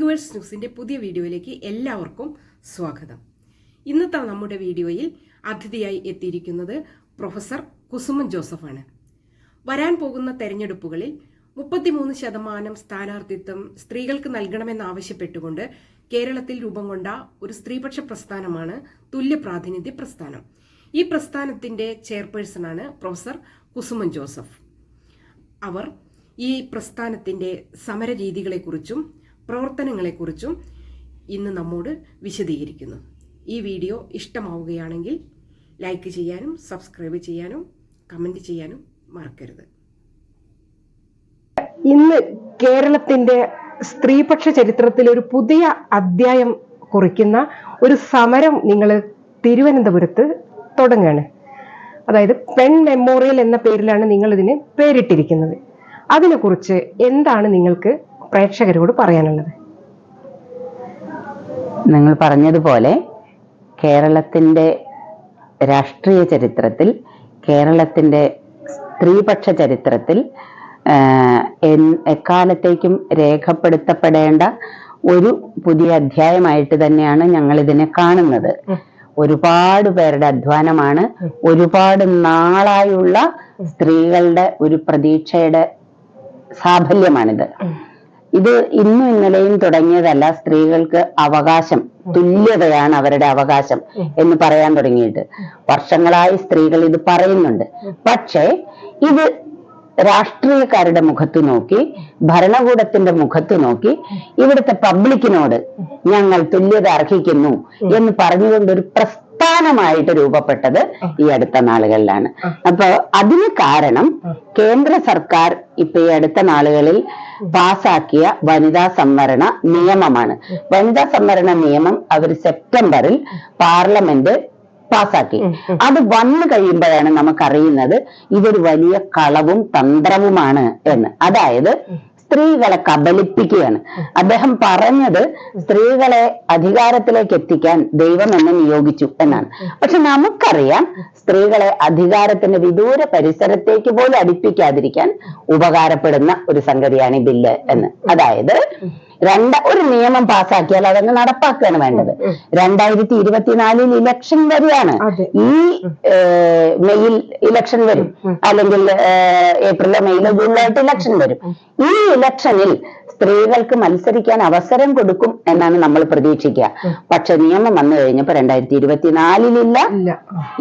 ലിങ്ക്വേഴ്സ് ന്യൂസിന്റെ പുതിയ വീഡിയോയിലേക്ക് എല്ലാവർക്കും സ്വാഗതം. ഇന്നത്തെ നമ്മുടെ വീഡിയോയിൽ അതിഥിയായി എത്തിയിരിക്കുന്നത് പ്രൊഫസർ കുസുമൻ ജോസഫാണ്. വരാൻ പോകുന്ന തെരഞ്ഞെടുപ്പുകളിൽ മുപ്പത്തിമൂന്ന് ശതമാനം സ്ഥാനാർത്ഥിത്വം സ്ത്രീകൾക്ക് നൽകണമെന്നാവശ്യപ്പെട്ടുകൊണ്ട് കേരളത്തിൽ രൂപം കൊണ്ട ഒരു സ്ത്രീപക്ഷ പ്രസ്ഥാനമാണ് തുല്യ പ്രാതിനിധ്യ പ്രസ്ഥാനം. ഈ പ്രസ്ഥാനത്തിന്റെ ചെയർപേഴ്സണാണ് പ്രൊഫസർ കുസുമൻ ജോസഫ്. അവർ ഈ പ്രസ്ഥാനത്തിന്റെ സമര രീതികളെക്കുറിച്ചും പ്രവർത്തനങ്ങളെക്കുറിച്ചും ഇന്ന് നമ്മോട് വിശദീകരിക്കുന്നു. ഈ വീഡിയോ ഇഷ്ടമാവുകയാണെങ്കിൽ ലൈക്ക് ചെയ്യാനും സബ്സ്ക്രൈബ് ചെയ്യാനും കമന്റ് ചെയ്യാനും മറക്കരുത്. ഇന്ന് കേരളത്തിന്റെ സ്ത്രീപക്ഷ ചരിത്രത്തിൽ ഒരു പുതിയ അധ്യായം കുറിക്കുന്ന ഒരു സമരം നിങ്ങൾ തിരുവനന്തപുരത്ത് തുടങ്ങുകയാണ് അതായത് പെൺ മെമ്മോറിയൽ എന്ന പേരിലാണ് നിങ്ങൾ ഇതിന് പേരിട്ടിരിക്കുന്നത്. അതിനെക്കുറിച്ച് എന്താണ് നിങ്ങൾക്ക് പ്രേക്ഷകരോട് പറയാനുള്ളത്. നിങ്ങൾ പറഞ്ഞതുപോലെ കേരളത്തിന്റെ രാഷ്ട്രീയ ചരിത്രത്തിൽ കേരളത്തിന്റെ സ്ത്രീപക്ഷ ചരിത്രത്തിൽ എക്കാലത്തേക്കും രേഖപ്പെടുത്തപ്പെടേണ്ട ഒരു പുതിയ അധ്യായമായിട്ട് തന്നെയാണ് ഞങ്ങൾ ഇതിനെ കാണുന്നത് ഒരുപാട് പേരുടെ അധ്വാനമാണ്. ഒരുപാട് നാളായുള്ള സ്ത്രീകളുടെ ഒരു പ്രതീക്ഷയുടെ സാഫല്യമാണിത്. ഇത് ഇന്നും ഇന്നലെയും തുടങ്ങിയതല്ല. സ്ത്രീകൾക്ക് അവകാശം തുല്യതയാണ് അവരുടെ അവകാശം എന്ന് പറയാൻ തുടങ്ങിയിട്ട്. വർഷങ്ങളായി സ്ത്രീകൾ ഇത് പറയുന്നുണ്ട്. പക്ഷേ ഇത് രാഷ്ട്രീയക്കാരുടെ മുഖത്ത് നോക്കി ഭരണകൂടത്തിന്റെ മുഖത്ത് നോക്കി ഇവിടുത്തെ പബ്ലിക്കിനോട് ഞങ്ങൾ തുല്യത അർഹിക്കുന്നു എന്ന് പറഞ്ഞുകൊണ്ട് ഒരു പ്രസ്ഥാനമായിട്ട് രൂപപ്പെട്ടത് ഈ അടുത്ത നാളുകളിലാണ്. അപ്പൊ അതിന് കാരണം കേന്ദ്ര സർക്കാർ ഇപ്പൊ ഈ അടുത്ത നാളുകളിൽ പാസാക്കിയ വനിതാ സംവരണ നിയമമാണ്. വനിതാ സംവരണ നിയമം അവർ സെപ്റ്റംബറിൽ പാർലമെന്റ് പാസാക്കി. അത് വന്നു കഴിയുമ്പോഴാണ് നമുക്കറിയുന്നത് ഇതൊരു വലിയ കളവും തന്ത്രവുമാണ് എന്ന്. അതായത് സ്ത്രീകളെ കബലിപ്പിക്കുകയാണ് അദ്ദേഹം പറഞ്ഞത് സ്ത്രീകളെ അധികാരത്തിലേക്ക് എത്തിക്കാൻ ദൈവം എന്നെ നിയോഗിച്ചു എന്നാണ്. പക്ഷെ നമുക്കറിയാം സ്ത്രീകളെ അധികാരത്തിന്റെ വിദൂര പരിസരത്തേക്ക് പോലും അടുപ്പിക്കാതിരിക്കാൻ ഉപകാരപ്പെടുന്ന ഒരു സംഗതിയാണ് ഈ ബില്ല് എന്ന്. അതായത് രണ്ട ഒരു നിയമം പാസ്സാക്കിയാൽ അതങ്ങ് നടപ്പാക്കുകയാണ് വേണ്ടത്. രണ്ടായിരത്തി ഇരുപത്തിനാലിൽ ഇലക്ഷൻ വരികയാണ്. ഈ മെയിൽ മെയ്യിൽ ഇലക്ഷൻ വരും അല്ലെങ്കിൽ ഏപ്രിലോ മെയ്യിലോ ജൂണിലായിട്ട് ഇലക്ഷൻ വരും. ഈ ഇലക്ഷനിൽ സ്ത്രീകൾക്ക് മത്സരിക്കാൻ അവസരം കൊടുക്കും എന്നാണ് നമ്മൾ പ്രതീക്ഷിക്കുക. പക്ഷെ നിയമം വന്നു കഴിഞ്ഞപ്പോ രണ്ടായിരത്തി ഇരുപത്തിനാലിലില്ല.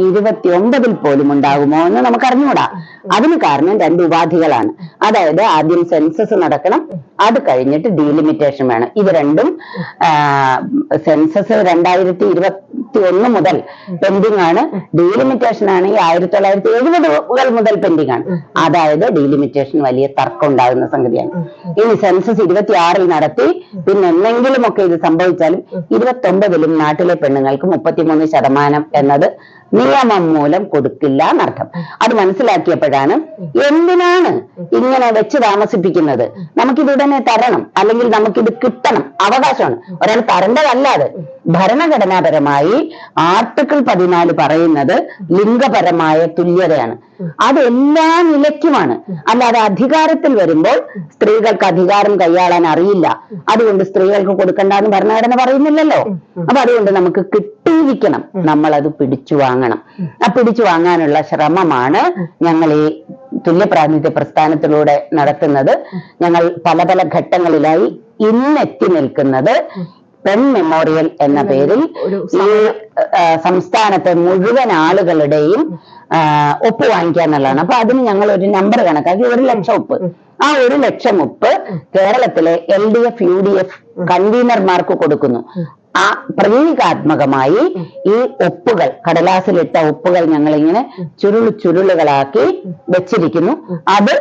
ഇരുപത്തി ഒമ്പതിൽ പോലും ഉണ്ടാകുമോ എന്ന് നമുക്ക് അറിഞ്ഞുകൂടാ. അതിന് കാരണം രണ്ട് ഉപാധികളാണ്. അതായത് ആദ്യം സെൻസസ് നടക്കണം അത് കഴിഞ്ഞിട്ട് ഡീലിമിറ്റേഷൻ വേണം. ഇത് രണ്ടും സെൻസസ് രണ്ടായിരത്തി ഇരുപത്തി ഒന്ന് മുതൽ പെൻഡിംഗ് ആണ്. ഡീലിമിറ്റേഷൻ ആണെങ്കിൽ ആയിരത്തി തൊള്ളായിരത്തി എഴുപതുകൾ മുതൽ പെൻഡിംഗ് ആണ് അതായത് ഡീലിമിറ്റേഷൻ വലിയ തർക്കം ഉണ്ടാകുന്ന സംഗതിയാണ് ഇനി സെൻസസ് ഇരുപത്തി ആറിൽ നടത്തി പിന്നെ എന്തെങ്കിലും ഒക്കെ ഇത് സംഭവിച്ചാലും ഇരുപത്തി ഒമ്പതിലും നാട്ടിലെ പെണ്ണുങ്ങൾക്ക് മുപ്പത്തിമൂന്ന് ശതമാനം എന്നത് നിയമം മൂലം കൊടുക്കില്ല എന്നർത്ഥം. അത് മനസ്സിലാക്കിയപ്പോഴാണ് എന്തിനാണ് ഇങ്ങനെ വെച്ച് താമസിപ്പിക്കുന്നത്? നമുക്കിത് ഉടനെ തരണം. അല്ലെങ്കിൽ നമുക്കിത് കിട്ടണം. അവകാശമാണ്. ഒരാൾ തരേണ്ടതല്ല അത്. ഭരണഘടനാപരമായി ആർട്ടിക്കിൾ പതിനാല് പറയുന്നത് ലിംഗപരമായ തുല്യതയാണ്. അത് എല്ലാ നിലയ്ക്കുമാണ്. അല്ലാതെ അധികാരത്തിൽ വരുമ്പോൾ സ്ത്രീകൾക്ക് അധികാരം കൈയാളാൻ അറിയില്ല. അതുകൊണ്ട് സ്ത്രീകൾക്ക് കൊടുക്കണ്ട എന്ന് ഭരണഘടന പറയുന്നില്ലല്ലോ. അപ്പൊ അതുകൊണ്ട് നമുക്ക് കിട്ടിയിരിക്കണം. നമ്മൾ അത് പിടിച്ചു വാങ്ങണം. ആ പിടിച്ചു വാങ്ങാനുള്ള ശ്രമമാണ് ഞങ്ങൾ ഈ തുല്യ പ്രാതിനിധ്യ പ്രസ്ഥാനത്തിലൂടെ നടത്തുന്നത്. ഞങ്ങൾ പല പല ഘട്ടങ്ങളിലായി ഇന്നെത്തി നിൽക്കുന്നത് പെൺ മെമ്മോറിയൽ എന്ന പേരിൽ ഈ സംസ്ഥാനത്തെ മുഴുവൻ ആളുകളുടെയും ഒപ്പ് വാങ്ങിക്കുക എന്നുള്ളതാണ്. അപ്പൊ അതിന് ഞങ്ങൾ ഒരു നമ്പർ കണക്കാക്കി. ഒരു ലക്ഷം ഉപ്പ് ആ ഒരു ലക്ഷം ഉപ്പ് കേരളത്തിലെ L D F U D F കൺവീനർമാർക്ക് കൊടുക്കുന്നു. ആ പ്രതീകാത്മകമായി ഈ ഒപ്പുകൾ കടലാസിലിട്ട ഒപ്പുകൾ ഞങ്ങൾ ഇങ്ങനെ ചുരുൾ ചുരുളുകളാക്കി വെച്ചിരിക്കുന്നു. അത്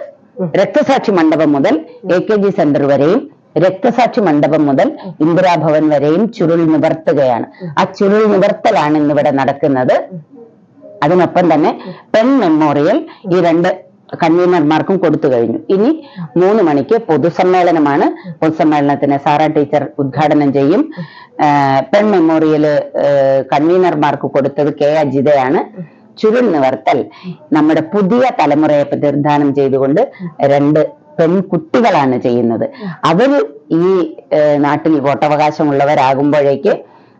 രക്തസാക്ഷി മണ്ഡപം മുതൽ എ കെ ജി സെന്റർ വരെയും രക്തസാക്ഷി മണ്ഡപം മുതൽ ഇന്ദിരാഭവൻ വരെയും ചുരുൾ നിവർത്തുകയാണ്. ആ ചുരുൾ നിവർത്തലാണ് ഇന്നിവിടെ നടക്കുന്നത്. അതിനൊപ്പം തന്നെ പെൺ മെമ്മോറിയൽ ഈ രണ്ട് കൺവീനർമാർക്കും കൊടുത്തു കഴിഞ്ഞു. ഇനി മൂന്ന് മണിക്ക് പൊതുസമ്മേളനമാണ്. പൊതുസമ്മേളനത്തിന് സാറ ടീച്ചർ ഉദ്ഘാടനം ചെയ്യും. പെൺ മെമ്മോറിയൽ കൺവീനർമാർക്ക് കൊടുത്തത് കെ അജിതയാണ്. ചുരുൾ നിവർത്തൽ നമ്മുടെ പുതിയ തലമുറയെ പ്രതിനിധാനം ചെയ്തുകൊണ്ട് രണ്ട് പെൺകുട്ടികളാണ് ചെയ്യുന്നത്. അവർ ഈ നാട്ടിൽ വോട്ടവകാശമുള്ളവരാകുമ്പോഴേക്ക്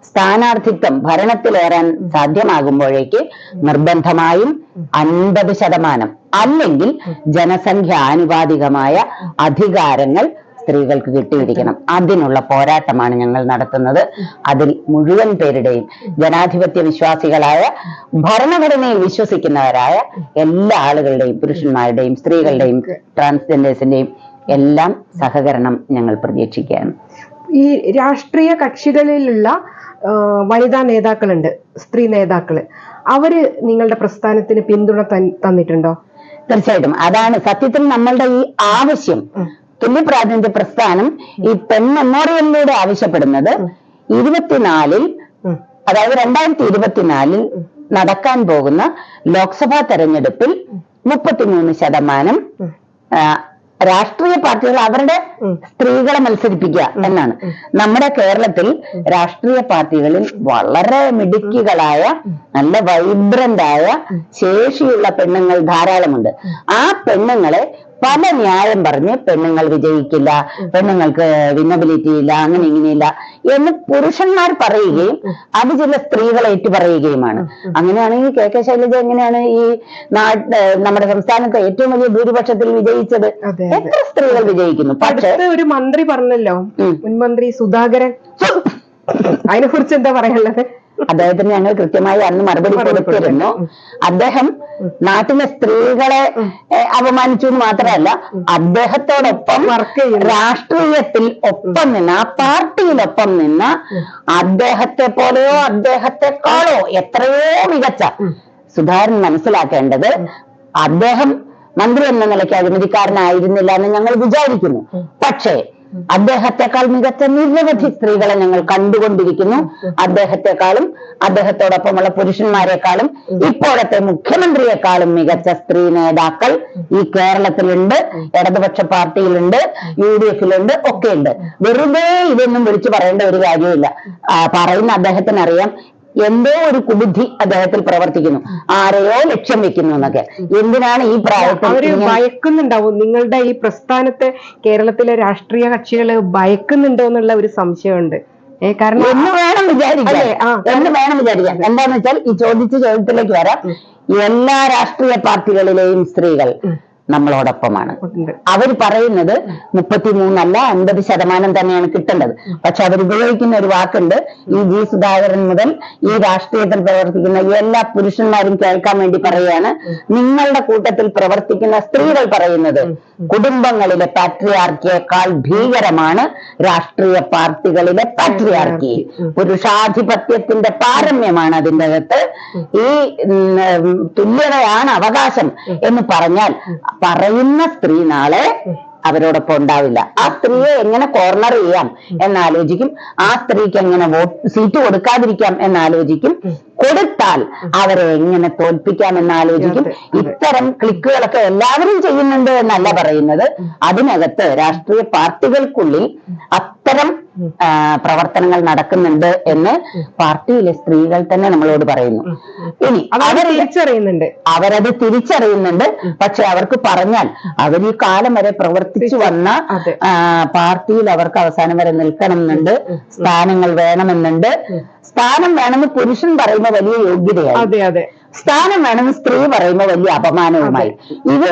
സ്ഥാനാർത്ഥിത്വം ഭരണത്തിലേറാൻ സാധ്യമാകുമ്പോഴേക്ക് നിർബന്ധമായും അൻപത് ശതമാനം അല്ലെങ്കിൽ ജനസംഖ്യ ആനുപാതികമായ അധികാരങ്ങൾ സ്ത്രീകൾക്ക് കിട്ടിയിരിക്കണം. അതിനുള്ള പോരാട്ടമാണ് ഞങ്ങൾ നടത്തുന്നത്. അതിൽ മുഴുവൻ പേരുടെയും ജനാധിപത്യ വിശ്വാസികളായ ഭരണഘടനയിൽ വിശ്വസിക്കുന്നവരായ എല്ലാ ആളുകളുടെയും പുരുഷന്മാരുടെയും സ്ത്രീകളുടെയും ട്രാൻസ്ജെൻഡേഴ്സിന്റെയും എല്ലാം സഹകരണം ഞങ്ങൾ പ്രതീക്ഷിക്കുകയാണ്. ഈ രാഷ്ട്രീയ കക്ഷികളിലുള്ള വനിതാ നേതാക്കളുണ്ട് സ്ത്രീ നേതാക്കൾ. അവർ നിങ്ങളുടെ പ്രസ്ഥാനത്തിന് പിന്തുണ തന്നിട്ടുണ്ടോ? തീർച്ചയായിട്ടും. അതാണ് സത്യത്തിൽ നമ്മളുടെ ഈ ആവശ്യം. തുല്യ പ്രാതിനിധ്യ പ്രസ്ഥാനം ഈ പെൺ മെമ്മോറിയലിലൂടെ ആവശ്യപ്പെടുന്നത് ഇരുപത്തിനാലിൽ. അതായത് രണ്ടായിരത്തി ഇരുപത്തിനാലിൽ നടക്കാൻ പോകുന്ന ലോക്സഭാ തെരഞ്ഞെടുപ്പിൽ മുപ്പത്തിമൂന്ന് ശതമാനം രാഷ്ട്രീയ പാർട്ടികൾ അവരുടെ സ്ത്രീകളെ മത്സരിപ്പിക്കുക എന്നാണ്. നമ്മുടെ കേരളത്തിൽ രാഷ്ട്രീയ പാർട്ടികളിൽ വളരെ മിടുക്കികളായ നല്ല വൈബ്രന്റ് ആയ ശേഷിയുള്ള പെണ്ണുങ്ങൾ ധാരാളമുണ്ട്. ആ പെണ്ണുങ്ങളെ പല ന്യായം പറഞ്ഞ് പെണ്ണുങ്ങൾ വിജയിക്കില്ല പെണ്ണുങ്ങൾക്ക് വിന്നബിലിറ്റി ഇല്ല അങ്ങനെ ഇങ്ങനെയില്ല എന്ന് പുരുഷന്മാർ പറയുകയും അത് ചില സ്ത്രീകൾ ഏറ്റുപറയുകയുമാണ് അങ്ങനെയാണെങ്കിൽ കെ കെ ശൈലജ എങ്ങനെയാണ് ഈ നാട്ട് നമ്മുടെ സംസ്ഥാനത്ത് ഏറ്റവും വലിയ ഭൂരിപക്ഷത്തിൽ വിജയിച്ചത്? എത്ര സ്ത്രീകൾ വിജയിക്കുന്നു? പക്ഷേ ഒരു മന്ത്രി പറഞ്ഞല്ലോ. മുൻമന്ത്രി സുധാകരൻ. അതിനെ കുറിച്ച് എന്താ പറയാനുള്ളത്? അദ്ദേഹത്തിന് ഞങ്ങൾ കൃത്യമായി അന്ന് മറുപടി കൊടുത്തിരുന്നു. അദ്ദേഹം നാട്ടിലെ സ്ത്രീകളെ അപമാനിച്ചു എന്ന് മാത്രമല്ല അദ്ദേഹത്തോടൊപ്പം രാഷ്ട്രീയത്തിൽ ഒപ്പം നിന്ന് ആ പാർട്ടിയിലൊപ്പം നിന്ന് അദ്ദേഹത്തെ പോലെയോ അദ്ദേഹത്തെക്കാളോ എത്രയോ മികച്ച സുധാകരൻ മനസ്സിലാക്കേണ്ടത് അദ്ദേഹം മന്ത്രി എന്ന നിലയ്ക്ക് അഴിമതിക്കാരനായിരുന്നില്ല എന്ന് ഞങ്ങൾ വിചാരിക്കുന്നു. പക്ഷേ അദ്ദേഹത്തെക്കാൾ മികച്ച നിരവധി സ്ത്രീകളെ ഞങ്ങൾ കണ്ടുകൊണ്ടിരിക്കുന്നു. അദ്ദേഹത്തെക്കാളും അദ്ദേഹത്തോടൊപ്പമുള്ള പുരുഷന്മാരെക്കാളും ഇപ്പോഴത്തെ മുഖ്യമന്ത്രിയെക്കാളും മികച്ച സ്ത്രീ നേതാക്കൾ ഈ കേരളത്തിലുണ്ട് ഇടതുപക്ഷ പാർട്ടിയിലുണ്ട് യു ഡി എഫിലുണ്ട് ഒക്കെ ഉണ്ട് വെറുതെ ഇതൊന്നും വിളിച്ചു പറയേണ്ട ഒരു കാര്യമില്ല. പറയുന്ന അദ്ദേഹത്തിന് അറിയാം എന്തോ ഒരു കുബുദ്ധി അദ്ദേഹത്തിൽ പ്രവർത്തിക്കുന്നു. ആരെയോ ലക്ഷ്യം വെക്കുന്നു എന്നൊക്കെ. എന്തിനാണ് ഈ പ്രായത്തിൽ അവർ ഭയക്കുന്നുണ്ടാവും. നിങ്ങളുടെ ഈ പ്രസ്ഥാനത്തെ കേരളത്തിലെ രാഷ്ട്രീയ കക്ഷികൾ ഭയക്കുന്നുണ്ടോ എന്നുള്ള ഒരു സംശയമുണ്ട്. കാരണം എന്ന് വേണം വിചാരിക്കാം. എന്ന് വേണം വിചാരിക്കാം എന്താന്ന് വെച്ചാൽ ഈ ചോദിച്ച ചോദ്യത്തിലേക്ക് വരാം. എല്ലാ രാഷ്ട്രീയ പാർട്ടികളിലെയും സ്ത്രീകൾ നമ്മളോടൊപ്പമാണ്. അവർ പറയുന്നത് മുപ്പത്തിമൂന്നല്ല അൻപത് ശതമാനം തന്നെയാണ് കിട്ടേണ്ടത്. പക്ഷെ അവർ ഉപയോഗിക്കുന്ന ഒരു വാക്കുണ്ട്. ഈ ജി സുധാകരൻ മുതൽ ഈ രാഷ്ട്രീയത്തിൽ പ്രവർത്തിക്കുന്ന എല്ലാ പുരുഷന്മാരും കേൾക്കാൻ വേണ്ടി പറയുകയാണ്. നിങ്ങളുടെ കൂട്ടത്തിൽ പ്രവർത്തിക്കുന്ന സ്ത്രീകൾ പറയുന്നത് കുടുംബങ്ങളിലെ പാട്രിയാർക്കിയേക്കാൾ ഭീകരമാണ് രാഷ്ട്രീയ പാർട്ടികളിലെ പാട്രിയാർക്കി. പുരുഷാധിപത്യത്തിന്റെ പാരമ്യമാണ് അതിന്റെ അകത്ത്. ഈ തുല്യതയാണ് അവകാശം എന്ന് പറഞ്ഞാൽ പറയുന്ന സ്ത്രീ നാളെ അവരോടൊപ്പം ഉണ്ടാവില്ല. ആ സ്ത്രീയെ എങ്ങനെ കോർണർ ചെയ്യാം എന്നാലോചിക്കും ആ സ്ത്രീക്ക് എങ്ങനെ വോട്ട് സീറ്റ് കൊടുക്കാതിരിക്കാം എന്നാലോചിക്കും കൊടുത്താൽ അവരെ എങ്ങനെ തോൽപ്പിക്കാം എന്നാലോചിക്കും ഇത്തരം ക്ലിക്കുകളൊക്കെ എല്ലാവരും ചെയ്യുന്നുണ്ട് എന്നല്ല പറയുന്നത്. അതിനകത്ത് രാഷ്ട്രീയ പാർട്ടികൾക്കുള്ളിൽ അത്തരം പ്രവർത്തനങ്ങൾ നടക്കുന്നുണ്ട് എന്ന് പാർട്ടിയിലെ സ്ത്രീകൾ തന്നെ നമ്മളോട് പറയുന്നു. ഇനി അവർ തിരിച്ചറിയുന്നുണ്ട്. അവരത് തിരിച്ചറിയുന്നുണ്ട്. പക്ഷെ അവർക്ക് പറഞ്ഞാൽ അവർ ഈ കാലം വരെ പ്രവർത്തിച്ചു വന്ന പാർട്ടിയിൽ അവർക്ക് അവസാനം വരെ നിൽക്കണം എന്നുണ്ട് സ്ഥാനങ്ങൾ വേണമെന്നുണ്ട്. സ്ഥാനം വേണമെന്ന് പുരുഷൻ പറയുന്ന വലിയ യോഗ്യതയാണ് അതെ അതെ. സ്ഥാനം വേണമെന്ന് സ്ത്രീ പറയുന്ന വലിയ അപമാനവുമായി. ഇത്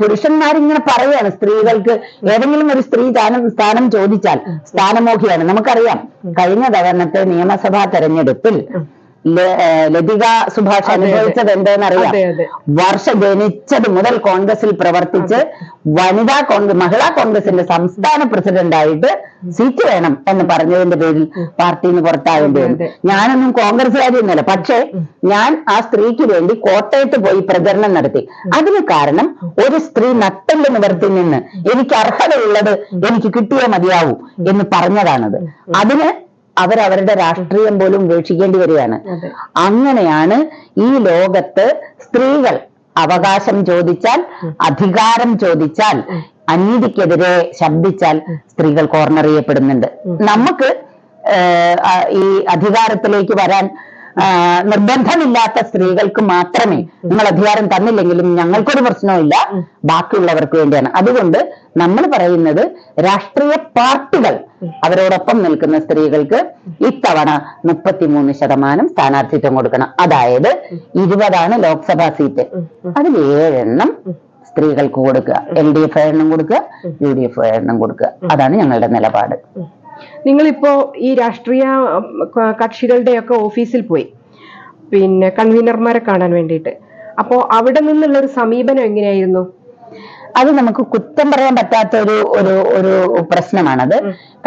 പുരുഷന്മാരിങ്ങനെ പറയാണ് സ്ത്രീകൾക്ക് ഏതെങ്കിലും ഒരു സ്ത്രീ സ്ഥാനം സ്ഥാനം ചോദിച്ചാൽ സ്ഥാനമോഹിയാണ്. നമുക്കറിയാം കഴിഞ്ഞ തവണത്തെ നിയമസഭാ തെരഞ്ഞെടുപ്പിൽ ലതിക സുഭാഷ്. അനുഭവിച്ചത് അതെ. വർഷ ജനിച്ചത് മുതൽ കോൺഗ്രസിൽ പ്രവർത്തിച്ച് വനിതാ കോൺഗ്രസ് മഹിളാ കോൺഗ്രസിന്റെ സംസ്ഥാന പ്രസിഡന്റായിട്ട് സീറ്റ് വേണം എന്ന് പറഞ്ഞതിന്റെ പേരിൽ പാർട്ടിയിൽ നിന്ന് പുറത്താകേണ്ടി വന്നു ഞാനൊന്നും കോൺഗ്രസ്സുകാരിയൊന്നുമല്ല പക്ഷേ ഞാൻ ആ സ്ത്രീക്ക് വേണ്ടി കോട്ടയത്ത് പോയി പ്രചരണം നടത്തി. അതിന് കാരണം ഒരു സ്ത്രീ നട്ടെല്ല് നിവർത്തി നിന്ന് എനിക്ക് അർഹതയുള്ളത് എനിക്ക് കിട്ടിയേ മതിയാവൂ എന്ന് പറഞ്ഞതാണത്. അതിന് അവരവരുടെ രാഷ്ട്രീയം പോലും ഉപേക്ഷിക്കേണ്ടി വരികയാണ്. അങ്ങനെയാണ് ഈ ലോകത്ത് സ്ത്രീകൾ അവകാശം ചോദിച്ചാൽ അധികാരം ചോദിച്ചാൽ അനീതിക്കെതിരെ ശബ്ദിച്ചാൽ സ്ത്രീകൾ കോർണർ ചെയ്യപ്പെടുന്നുണ്ട് നമുക്ക് ഈ അധികാരത്തിലേക്ക് വരാൻ നിർബന്ധമില്ലാത്ത സ്ത്രീകൾക്ക് മാത്രമേ നിങ്ങൾ അധികാരം തന്നില്ലെങ്കിലും ഞങ്ങൾക്കൊരു പ്രശ്നവുമില്ല. ബാക്കിയുള്ളവർക്ക് വേണ്ടിയാണ്. അതുകൊണ്ട് നമ്മൾ പറയുന്നത് രാഷ്ട്രീയ പാർട്ടികൾ അവരോടൊപ്പം നിൽക്കുന്ന സ്ത്രീകൾക്ക് ഇത്തവണ മുപ്പത്തിമൂന്ന് ശതമാനം സ്ഥാനാർത്ഥിത്വം കൊടുക്കണം. അതായത് ഇരുപതാണ് ലോക്സഭാ സീറ്റ്. അതിൽ ഏഴെണ്ണം സ്ത്രീകൾക്ക് കൊടുക്കുക. എൽ ഡി എഫ് എണ്ണം കൊടുക്കുക. യു ഡി എഫ് എണ്ണം കൊടുക്കുക. അതാണ് ഞങ്ങളുടെ നിലപാട്. നിങ്ങളിപ്പോ ഈ രാഷ്ട്രീയ കക്ഷികളുടെയൊക്കെ ഓഫീസിൽ പോയി. പിന്നെ കൺവീനർമാരെ കാണാൻ വേണ്ടിയിട്ട്. അപ്പോ അവിടെ നിന്നുള്ള ഒരു സമീപനം എങ്ങനെയായിരുന്നു? അത് നമുക്ക് കുറ്റം പറയാൻ പറ്റാത്ത ഒരു ഒരു ഒരു പ്രശ്നമാണത്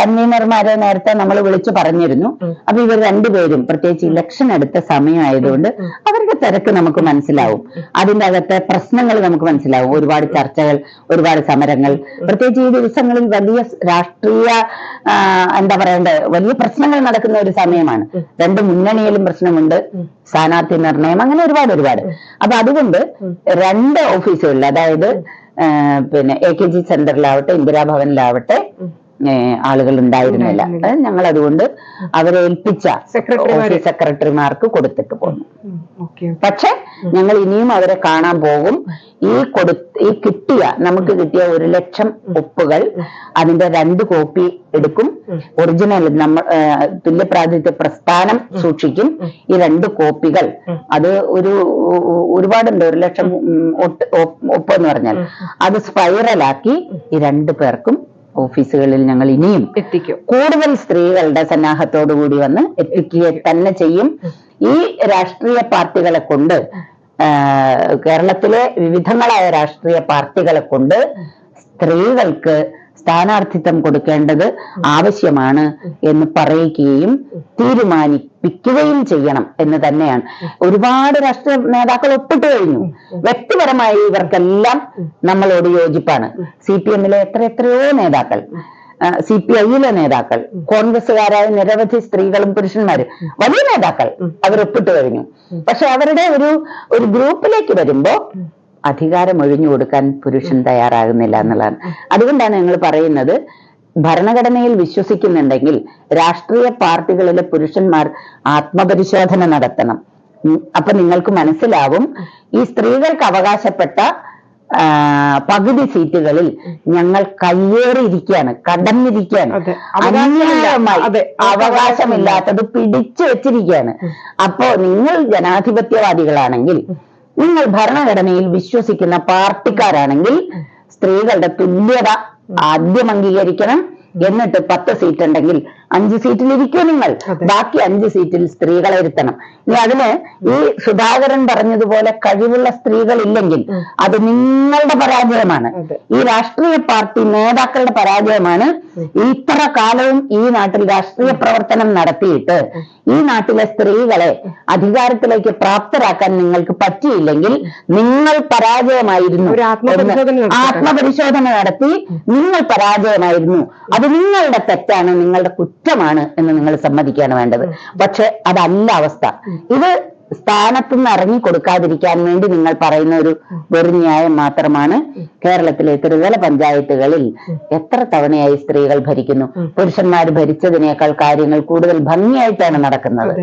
കൺവീനർമാരെ നേരത്തെ നമ്മൾ വിളിച്ചു പറഞ്ഞിരുന്നു. അപ്പൊ ഇവർ രണ്ടുപേരും പ്രത്യേകിച്ച് ഇലക്ഷൻ എടുത്ത സമയമായതുകൊണ്ട് അവരുടെ തിരക്ക് നമുക്ക് മനസ്സിലാവും. അതിന്റെ അകത്തെ പ്രശ്നങ്ങൾ നമുക്ക് മനസ്സിലാവും. ഒരുപാട് ചർച്ചകൾ ഒരുപാട് സമരങ്ങൾ. പ്രത്യേകിച്ച് ഈ ദിവസങ്ങളിൽ വലിയ രാഷ്ട്രീയ എന്താ പറയണ്ടേ വലിയ പ്രശ്നങ്ങൾ നടക്കുന്ന ഒരു സമയമാണ്. രണ്ട് മുന്നണിയിലും പ്രശ്നമുണ്ട്. സ്ഥാനാർത്ഥി നിർണയം അങ്ങനെ ഒരുപാട് ഒരുപാട്. അപ്പൊ അതുകൊണ്ട് രണ്ട് ഓഫീസുകളിൽ അതായത് പിന്നെ എ കെ ജി സെന്ററിലാവട്ടെ ഇന്ദിരാഭവനിലാവട്ടെ ആളുകൾ ഉണ്ടായിരുന്നില്ല. ഞങ്ങൾ അതുകൊണ്ട് അവരെ ഏൽപ്പിച്ച സെക്രട്ടറി സെക്രട്ടറിമാർക്ക് കൊടുത്തിട്ട് പോന്നു. പക്ഷെ ഞങ്ങൾ ഇനിയും അവരെ കാണാൻ പോകും. ഈ കൊടു ഈ കിട്ടിയ നമുക്ക് കിട്ടിയ ഒരു ലക്ഷം ഒപ്പുകൾ അതിന്റെ രണ്ട് കോപ്പി എടുക്കും. ഒറിജിനൽ നമ്മൾ തുല്യപ്രാതിനിധ്യ പ്രസ്ഥാനം സൂക്ഷിക്കും. ഈ രണ്ട് കോപ്പികൾ. അത് ഒരു ഒരുപാടുണ്ട്. ഒരു ലക്ഷം ഒപ്പ് എന്ന് പറഞ്ഞാൽ. അത് സ്പൈറലാക്കി ഈ രണ്ടു പേർക്കും ഓഫീസുകളിൽ ഞങ്ങൾ ഇനിയും എത്തിക്കും. കൂടുതൽ സ്ത്രീകളുടെ സന്നാഹത്തോടു കൂടി വന്ന് എത്തിക്കുക തന്നെ ചെയ്യും. ഈ രാഷ്ട്രീയ പാർട്ടികളെ കൊണ്ട് കേരളത്തിലെ വിവിധങ്ങളായ രാഷ്ട്രീയ പാർട്ടികളെ കൊണ്ട് സ്ത്രീകൾക്ക് സ്ഥാനാർത്ഥിത്വം കൊടുക്കേണ്ടത് ആവശ്യമാണ് എന്ന് പറയുകയും തീരുമാനിപ്പിക്കുകയും ചെയ്യണം എന്ന് തന്നെയാണ്. ഒരുപാട് രാഷ്ട്രീയ നേതാക്കൾ ഒപ്പിട്ട് കഴിഞ്ഞു. വ്യക്തിപരമായി ഇവർക്കെല്ലാം നമ്മളോട് യോജിപ്പാണ്. സി പി എമ്മിലെ എത്ര എത്രയോ നേതാക്കൾ സി പി ഐയിലെ നേതാക്കൾ കോൺഗ്രസുകാരായ നിരവധി സ്ത്രീകളും പുരുഷന്മാരും വലിയ നേതാക്കൾ അവർ അവരൊപ്പിട്ട് കഴിഞ്ഞു. പക്ഷെ അവരുടെ ഒരു ഒരു ഗ്രൂപ്പിലേക്ക് വരുമ്പോ അധികാരം ഒഴിഞ്ഞു കൊടുക്കാൻ പുരുഷൻ തയ്യാറാകുന്നില്ല എന്നുള്ളതാണ്. അതുകൊണ്ടാണ് ഞങ്ങൾ പറയുന്നത് ഭരണഘടനയിൽ വിശ്വസിക്കുന്നുണ്ടെങ്കിൽ രാഷ്ട്രീയ പാർട്ടികളിലെ പുരുഷന്മാർ ആത്മപരിശോധന നടത്തണം. അപ്പൊ നിങ്ങൾക്ക് മനസ്സിലാവും ഈ സ്ത്രീകൾക്ക് അവകാശപ്പെട്ട പകുതി സീറ്റുകളിൽ ഞങ്ങൾ കയ്യേറിയിരിക്കുകയാണ് കടന്നിരിക്കുകയാണ്. അന്യായമായി. അവകാശമില്ലാത്തത് പിടിച്ചു വെച്ചിരിക്കുകയാണ്. അപ്പോ നിങ്ങൾ ജനാധിപത്യവാദികളാണെങ്കിൽ നിങ്ങൾ ഭരണഘടനയിൽ വിശ്വസിക്കുന്ന പാർട്ടിക്കാരാണെങ്കിൽ സ്ത്രീകളുടെ തുല്യത ആദ്യം അംഗീകരിക്കണം. എന്നിട്ട് പത്ത് സീറ്റ് ഉണ്ടെങ്കിൽ അഞ്ച് സീറ്റിൽ ഇരിക്കും നിങ്ങൾ ബാക്കി അഞ്ച് സീറ്റിൽ സ്ത്രീകളെ ഇരുത്തണം. ഇനി അതിന് ഈ സുധാകരൻ പറഞ്ഞതുപോലെ കഴിവുള്ള സ്ത്രീകൾ ഇല്ലെങ്കിൽ അത് നിങ്ങളുടെ പരാജയമാണ്. ഈ രാഷ്ട്രീയ പാർട്ടി നേതാക്കളുടെ പരാജയമാണ്. ഇത്ര കാലവും ഈ നാട്ടിൽ രാഷ്ട്രീയ പ്രവർത്തനം നടത്തിയിട്ട് ഈ നാട്ടിലെ സ്ത്രീകളെ അധികാരത്തിലേക്ക് പ്രാപ്തരാക്കാൻ നിങ്ങൾക്ക് പറ്റിയില്ലെങ്കിൽ നിങ്ങൾ പരാജയമായിരുന്നു ആത്മപരിശോധന ആത്മപരിശോധന നടത്തി നിങ്ങൾ പരാജയമായിരുന്നു. അത് നിങ്ങളുടെ തെറ്റാണ്. നിങ്ങളുടെ കുറ്റമാണ് എന്ന് നിങ്ങൾ സമ്മതിക്കുകയാണ് വേണ്ടത്. പക്ഷെ അതല്ല അവസ്ഥ. ഇത് സ്ഥാനത്തു നിന്ന് ഇറങ്ങി കൊടുക്കാതിരിക്കാൻ വേണ്ടി നിങ്ങൾ പറയുന്ന ഒരു വെറും ന്യായം മാത്രമാണ് കേരളത്തിലെ ത്രിതല പഞ്ചായത്തുകളിൽ എത്ര തവണയായി സ്ത്രീകൾ ഭരിക്കുന്നു. പുരുഷന്മാർ ഭരിച്ചതിനേക്കാൾ കാര്യങ്ങൾ കൂടുതൽ ഭംഗിയായിട്ടാണ് നടക്കുന്നത്.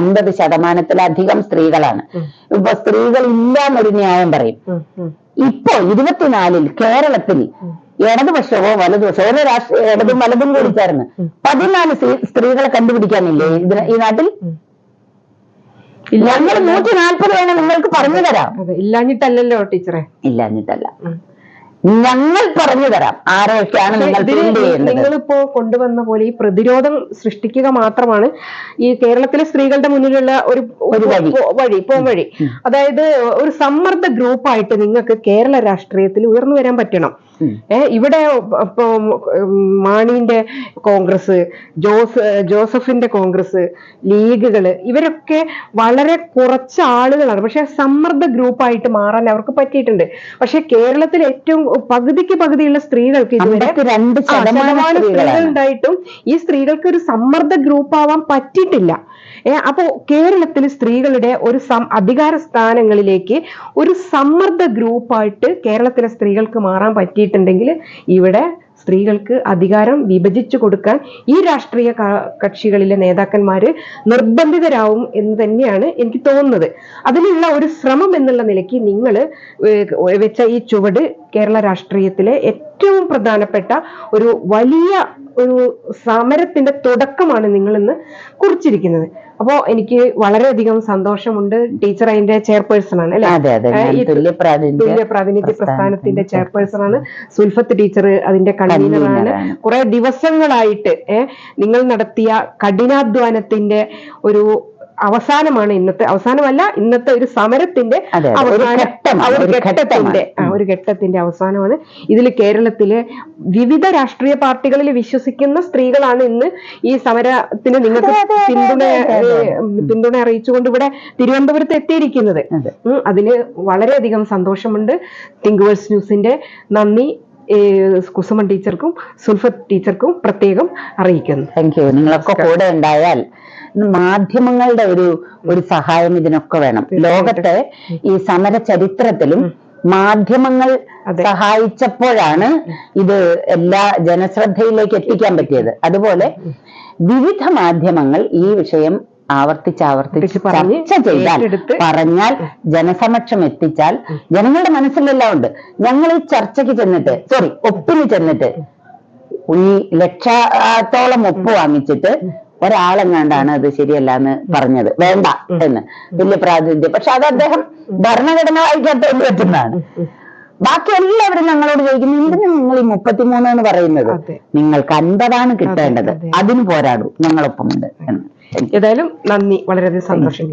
അൻപത് ശതമാനത്തിലധികം സ്ത്രീകളാണ്. ഇപ്പൊ സ്ത്രീകൾ ഇല്ല എന്നൊരു ന്യായം പറയും. ഇപ്പോ ഇരുപത്തിനാലിൽ കേരളത്തിൽ ഇടതുപക്ഷമോ വലതുപക്ഷമോ ഓരോ രാഷ്ട്രീയ ഇടതും വലതും കൂടി ചേർന്ന്. പതിനാല് സ്ത്രീകളെ കണ്ടുപിടിക്കാനില്ലേ ഇതിന് ഈ നാട്ടിൽ? ഞങ്ങൾ നൂറ്റി നാൽപ്പത് വേണം നിങ്ങൾക്ക് പറഞ്ഞു തരാം. ഇല്ലാഞ്ഞിട്ടല്ലല്ലോ ടീച്ചറെ. ഇല്ലാഞ്ഞിട്ടല്ല. ഞങ്ങൾ പറഞ്ഞു തരാം ഫീൽഡ് നിങ്ങളിപ്പോ കൊണ്ടുവന്ന പോലെ ഈ പ്രതിരോധം സൃഷ്ടിക്കുക മാത്രമാണ് ഈ കേരളത്തിലെ സ്ത്രീകളുടെ മുന്നിലുള്ള ഒരു വഴി. പോ- വഴി പോം വഴി. അതായത് ഒരു സമ്മർദ്ദ ഗ്രൂപ്പായിട്ട് നിങ്ങൾക്ക് കേരള രാഷ്ട്രീയത്തിൽ ഉയർന്നു വരാൻ പറ്റണം. ഇവിടെ മാണിന്റെ കോൺഗ്രസ് ജോസ് ജോസഫിന്റെ കോൺഗ്രസ് ലീഗുകൾ ഇവരൊക്കെ വളരെ കുറച്ച് ആളുകളാണ്. പക്ഷെ സമ്മർദ്ദ ഗ്രൂപ്പായിട്ട് മാറാൻ അവർക്ക് പറ്റിയിട്ടുണ്ട്. പക്ഷെ കേരളത്തിൽ ഏറ്റവും പകുതിക്ക് പകുതിയുള്ള സ്ത്രീകൾക്ക് ഇതുവരെ രണ്ട് ശതമാനം സ്ത്രീകൾ ഉണ്ടായിട്ടും ഈ സ്ത്രീകൾക്ക് ഒരു സമ്മർദ്ദ ഗ്രൂപ്പ് ആവാൻ പറ്റിയിട്ടില്ല. അപ്പോ കേരളത്തിൽ സ്ത്രീകളുടെ ഒരു സം അധികാര സ്ഥാനങ്ങളിലേക്ക് ഒരു സമ്മർദ്ദ ഗ്രൂപ്പായിട്ട് കേരളത്തിലെ സ്ത്രീകൾക്ക് മാറാൻ പറ്റിയിട്ടുണ്ടെങ്കിൽ ഇവിടെ സ്ത്രീകൾക്ക് അധികാരം വിഭജിച്ചു കൊടുക്കാൻ ഈ രാഷ്ട്രീയ കക്ഷികളിലെ നേതാക്കന്മാര് നിർബന്ധിതരാവും എന്ന് തന്നെയാണ് എനിക്ക് തോന്നുന്നത്. അതിനുള്ള ഒരു ശ്രമം എന്നുള്ള നിലയ്ക്ക് നിങ്ങൾ വെച്ച ഈ ചുവട് കേരള രാഷ്ട്രീയത്തിലെ ഏറ്റവും പ്രധാനപ്പെട്ട ഒരു വലിയ ഒരു സമരത്തിന്റെ തുടക്കമാണ് നിങ്ങൾ ഇന്ന് കുറിച്ചിരിക്കുന്നത്. അപ്പോ എനിക്ക് വളരെയധികം സന്തോഷമുണ്ട്. ടീച്ചർ അതിന്റെ ചെയർപേഴ്സൺ ആണ് അല്ലെ? തുല്യ പ്രാതിനിധ്യ പ്രസ്ഥാനത്തിന്റെ ചെയർപേഴ്സൺ ആണ് സുൽഫത്ത് ടീച്ചർ അതിന്റെ കൺവീനറാണ്. കുറെ ദിവസങ്ങളായിട്ട് ഏഹ് നിങ്ങൾ നടത്തിയ കഠിനാധ്വാനത്തിന്റെ ഒരു അവസാനമാണ് ഇന്നത്തെ അവസാനമല്ല ഇന്നത്തെ ഒരു സമരത്തിന്റെ ഘട്ടത്തിന്റെ ഒരു ഘട്ടത്തിന്റെ അവസാനമാണ്. ഇതിൽ കേരളത്തിലെ വിവിധ രാഷ്ട്രീയ പാർട്ടികളിൽ വിശ്വസിക്കുന്ന സ്ത്രീകളാണ് ഇന്ന് ഈ സമരത്തിന് നിങ്ങൾക്ക് പിന്തുണ പിന്തുണ അറിയിച്ചുകൊണ്ട് ഇവിടെ തിരുവനന്തപുരത്ത് എത്തിയിരിക്കുന്നത്. അതിന് വളരെയധികം സന്തോഷമുണ്ട്. തിങ്കുവേഴ്സ് ന്യൂസിന്റെ നന്ദി കുസുമൻ ടീച്ചർക്കും സുൽഫത്ത് ടീച്ചർക്കും പ്രത്യേകം അറിയിക്കുന്നു. താങ്ക് യു നിങ്ങളൊക്കെ കൂടെ ഉണ്ടായാൽ മാധ്യമങ്ങളുടെ ഒരു ഒരു സഹായം ഇതിനൊക്കെ വേണം. ലോകത്തെ ഈ സമര ചരിത്രത്തിലും മാധ്യമങ്ങൾ സഹായിച്ചപ്പോഴാണ് ഇത് എല്ലാ ജനശ്രദ്ധയിലേക്ക് എത്തിക്കാൻ പറ്റിയത്. അതുപോലെ വിവിധ മാധ്യമങ്ങൾ ഈ വിഷയം ആവർത്തിച്ച് ചർച്ച ചെയ്താൽ പറഞ്ഞാൽ ജനസമക്ഷം എത്തിച്ചാൽ ജനങ്ങളുടെ മനസ്സിലെല്ലാം ഉണ്ട്. ഞങ്ങൾ ഈ ചർച്ചയ്ക്ക് ചെന്നിട്ട് സോറി ഒപ്പിന് ചെന്നിട്ട് ഈ ലക്ഷത്തോളം ഒപ്പ് വാങ്ങിച്ചിട്ട് ഒരാളെങ്ങാണ്ടാണ് അത് ശരിയല്ല എന്ന് പറഞ്ഞത്. വേണ്ട എന്ന്. വലിയ പ്രാതിനിധ്യം. പക്ഷെ അത് അദ്ദേഹം ഭരണഘടന വായിക്കാത്ത പറ്റുന്നതാണ് ബാക്കി എല്ലാവരും ഞങ്ങളോട് ചോദിക്കുന്നു എന്തിനാ നിങ്ങൾ ഈ മുപ്പത്തിമൂന്ന് എന്ന് പറയുന്നത്? നിങ്ങൾക്ക് അൻപതാണ് കിട്ടേണ്ടത്. അതെ. അതിന് പോരാടൂ. ഞങ്ങളൊപ്പമുണ്ട് എന്ന്. ഏതായാലും നന്ദി. വളരെയധികം സന്തോഷം.